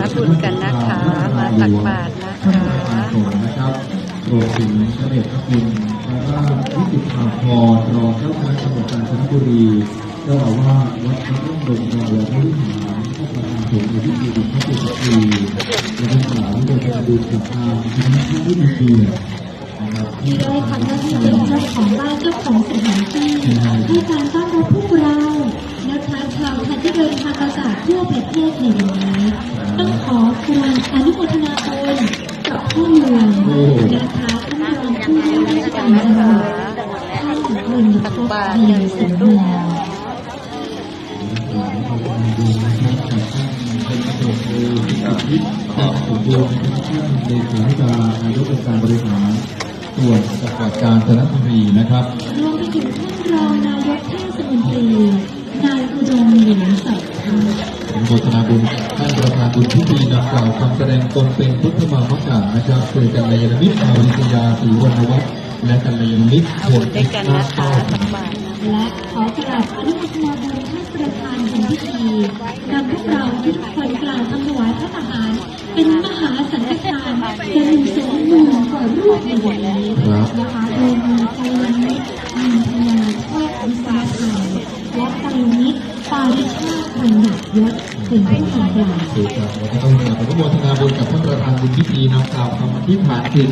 รับบุญกันนะคะ มาตักบาตรนะคะสงฆ์นะครับรวมถึงพระเดชพระคุณพระราชวิจิตรภาพรรองเจ้าคณะจังหวัดกาญจนบุรีเจ้าอาวาสวัดพระร่มดงรองวรวิหารพระประธานสงฆ์ในพิธีบุญพระเจ้าปีและทั้งสามโดยการบุญกับทางคณะผู้มีเกียรตินะครับที่ได้ทำหน้าที่เป็นเจ้าของบ้านเจ้าของสถานที่ให้การต้อนรับพวกเรานะคะชาวไทยที่เดินทางมาจากทั่วประเทศในวันนี้ ต้องขอความอนุโมทนาบุญกับผู้เมืองนะคะท่านรองผู้ว่าราชการจังหวัดท่านบุญพบเพียงสุดมาสมบูรณ์นะครับท่านเลขาธิการนายกองค์การบริหารส่วนจังหวัดกาญจนบุรีนะครับรวมไปถึงท่านรองนายกเทศมนตรีนายอุดมหลิมศักดิ์ค่ะ ผมโฆษณาบุญท่านประธานบุญพิธีนำกล่าวคำแสดงตนเป็นพุทธมามกะนะครับโดยกัลยาณมิตรภาวิทยาศรีวรรณวัฒน์และกัลยาณมิตรเอาบุญด้วยกันนะคะตักบาตรนะและขอกราบอนุโมทนาบุญท่านประธานบุญพิธีนำพวกเราทุกคนกล่าวคำถวายพระทหาร เป็นมหาสังฆทานจำนวนสองหมื่นกว่ารูปในวันนี้นะคะโดยมีพลังมิตรมีพลังชาติวิสาไทยและพลังมิตรปาริชาติพันหนักยศ เป็นผู้ทำกล่าวถูกครับวันนี้ต้องกราบอนุโมทนาบุญกับท่านประธานบุญพิธีนำกล่าวคำอธิษฐานจิต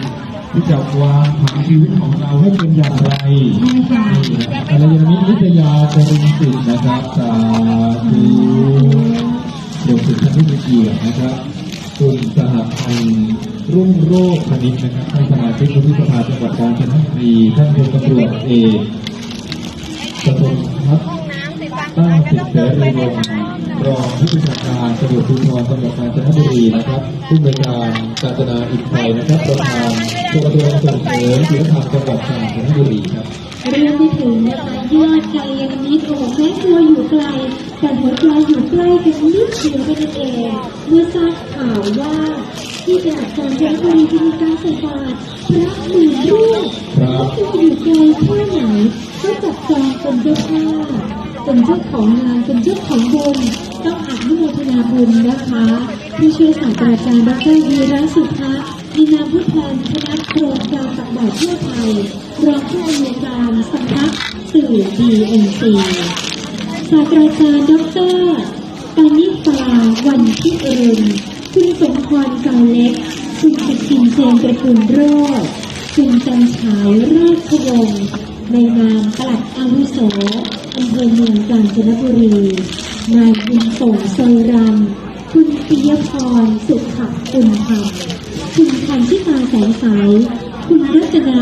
ที่จะวางผังชีวิตของเราให้เป็นอย่างไรใช่ค่ะกัลยาณมิตรวิทยาจริญสิทธิ์นะครับสาธุรวมถึงท่านผู้มีเกียรตินะครับคุณสหพันธ์รุ่งโรจน์พนิชนะครับท่านสมาชิกวุฒิสภาจังหวัดกาญจนบุรีท่านพลตำรวจเอกสกลพัฒน์ตั้ง สิทธิเสรีวงรองผู้บัญชาการตำรวจภูธรจังหวัดกาญจนบุรีนะครับผู้บริการกาญจนาอินไทยนะครับประธานชมรมส่งเสริมศิลธรรมจังหวัดกาญจนบุรีครับเรื่องที่ถึงนะคะยอดไกลยังนิดโอ้แม้ตัวอยู่ไกลแต่หัวใจอยู่ใกล้กันนิดเดียวกันนเองเมื่อทราบข่าวว่าที่จังหวัดกาญจนบุรีจะมีการใส่บาตรพระหมื่นรูปครับตัวอยู่ไกลแค่ไหนก็จับจองเป็นเจ้าภาพ เป็นเจ้าของงานเป็นเจ้าของบุญต้องอนุโมทนาบุญนะคะผู้ช่วยศาสตราจารย์ดรวีระสุภะมีนามผู้แทนคณะโครงการตักบาตรทั่วไทยรองผู้อำนวยการสำนักสื่อ DNC ศาสตราจารย์ดรปานิตาวันพิเอรุณคุณสมพรกาเล็กคุณสกินเจนตระกูลโรจคุณจันฉายราชวงศ์ ในนามปลัดอาวุโสอำเภอเมืองกาญจนบุรี นายบุญส่งโซรันคุณปิยพรสุขคุณธรรมคุณพันธิตาแสงใสคุณรัตนา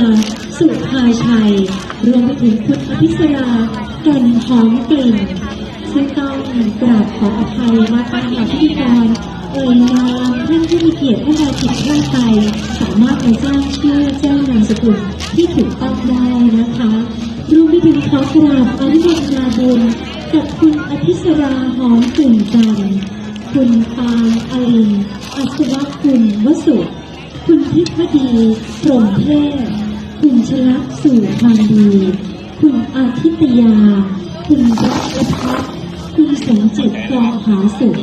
สุภาชัย รวมไปถึงคุณอภิสราแก่นหอมกลิ่นซึ่งต้องกราบขออภัยนะคะหากพิธีกรเอ่ยนามท่านที่มีเกียรติท่านใดผิดพลาดไป สามารถไปแจ้งชื่อแจ้งนามสกุล ที่ถูกต้องได้นะคะรวมไปถึงขอกราบอนุโมทนาบุญกับคุณอภิสราหอมกลิ่นจันทร์คุณปางอลินอัศวคุณวสุคุณทิพดีพรหมเทพคุณชลักษ์สู่ความดี คุณอาทิตยา คุณรัตพัฒน์คุณสมจิตกองหาสุข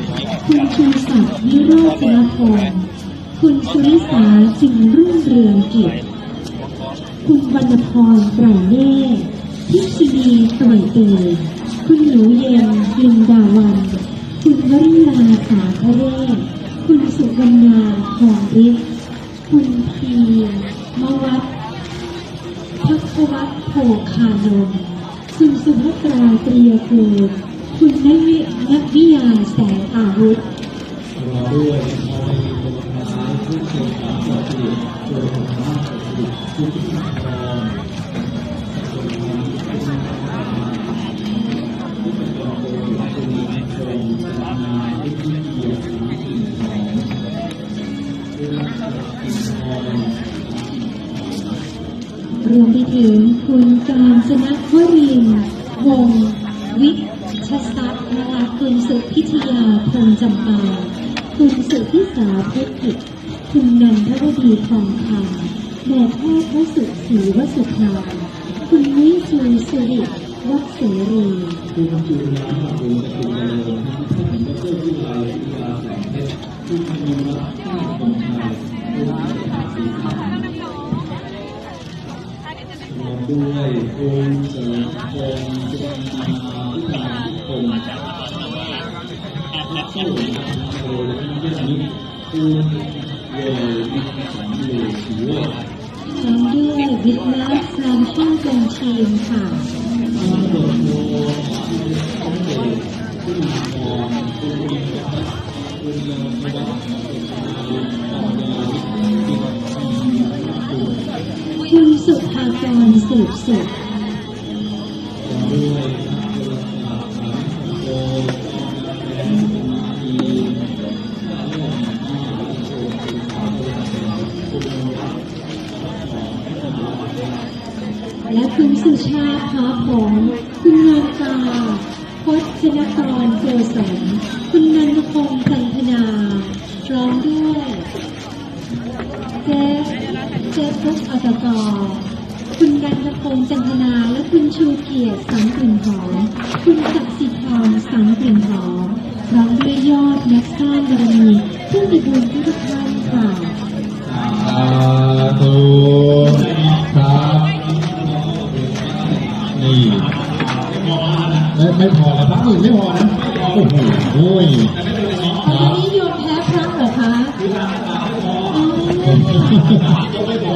คุณชูศักดิ์วิโรจนพงศ์คุณสุริสาจึงรุ่งเรืองกิจ คุณวรรณพรไตรเนตรพิชนีสวยเตยคุณหนูเย็นลินดาวัน คุณวริลาสาคเรศคุณสุวรรณาหอมฤทธิ์คุณพีมวัดพักวัฒโภคานนคุณสุภตราตรียกูลคุณนักวินักวิยาแสงอาวุธเราด้วยขอให้เป็นภาษาผู้เชี่ยวชารรมะสติผู้ที่ทำกร รวมไปถึงคุณการชนะวรินวงวิชศักดิ์นะคะคุณสุพิทยาพงจำปา คุณสุพิสาเพชรกิจคุณนันทวดีทองคำ แม่แพทย์วสุศรีวสุธาคุณวิสุสิริวัฒเสรีผู้บรรจุงานพระบุญกับคุณเจริญท่านผู้เห็นดรวิไลวิทยาแสงเพชรคุณพนมรัตน์ต้าคงชัยคุณศรีขาวรวมด้วยคุณเสริมพงษ์สุวรรณาพิธาคมและผู้บริหารโดยที่เยี่ยมนี้คุณเววิทย์สันติศรีวะ พร้อมด้วยวิทย์ลักษณ์นำช่างเป็นทีมค่ะตำรวจโทคุณต้องเดชคุณมากรคุณอินทร์คุณยมวัฒน์คุณชาลินปัญญาวิทย์กิจชีคุณคุณสุภากรสืบสุข ชาติค้าผงคุณนางกาพจนกรโกศลคุณนันทพงศ์จันทนาร้อมด้วยเจฟเจฟฟุกอัตกรคุณนันทพงศ์จันทนาและคุณชูเกียรติสังกลิ่นหอมคุณศักดิ์สิทธิ์ทองสังกลิ่นหอมร้อมด้วยยอดนักสร้างบารมีผู้มีบุญทุกท่านค่ะสาธุ ไม่ไม่พอแล้วพระหมื่นไม่พอนะโอ้โหโอ้ยคตอรันบนี้โยมแพ้พระเหรอคะอ๋อยังไม่พอ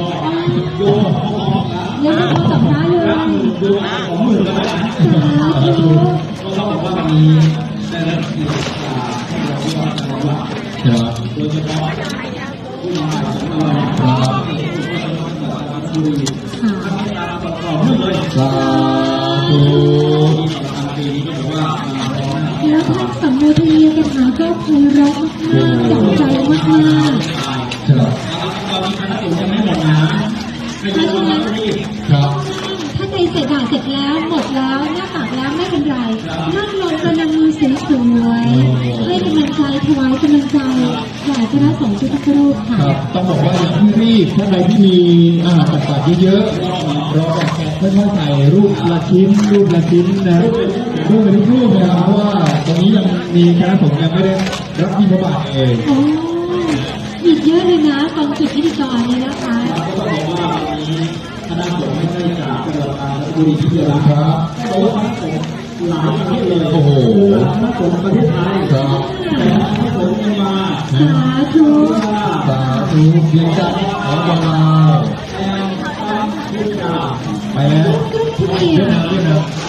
กับพระเลยสาธุ ใจแด่พระสงฆ์ทุกรูปค่ะ ครับต้องบอกว่าอย่าเพิ่งรีบท่านใดที่มีอาหารตักๆเยอะๆรอแกะค่อยๆใส่รูปละชิ้นรูปละชิ้นนะรูปเป็นรูปนะครับเพราะว่าตรงนี้ยังมีคณะสงฆ์ยังไม่ได้รับบิณฑบาตเลยโอ้อีกเยอะเลยนะตอนจุดพิธีกรเนี่ยนะคะคณะสงฆ์ไม่ใช่จากจังหวัดกาญจนบุรีที่เดียวนะครับโอ้คณะสงฆ์หลายประเทศเลยโอ้โหคณะสงฆ์ประเทศไทยครับแต่คณะสงฆ์ยังมาสาธุสาธุเพียงจัดของบางลาวไปแล้วทุกที่เวียดนามเวียดนาม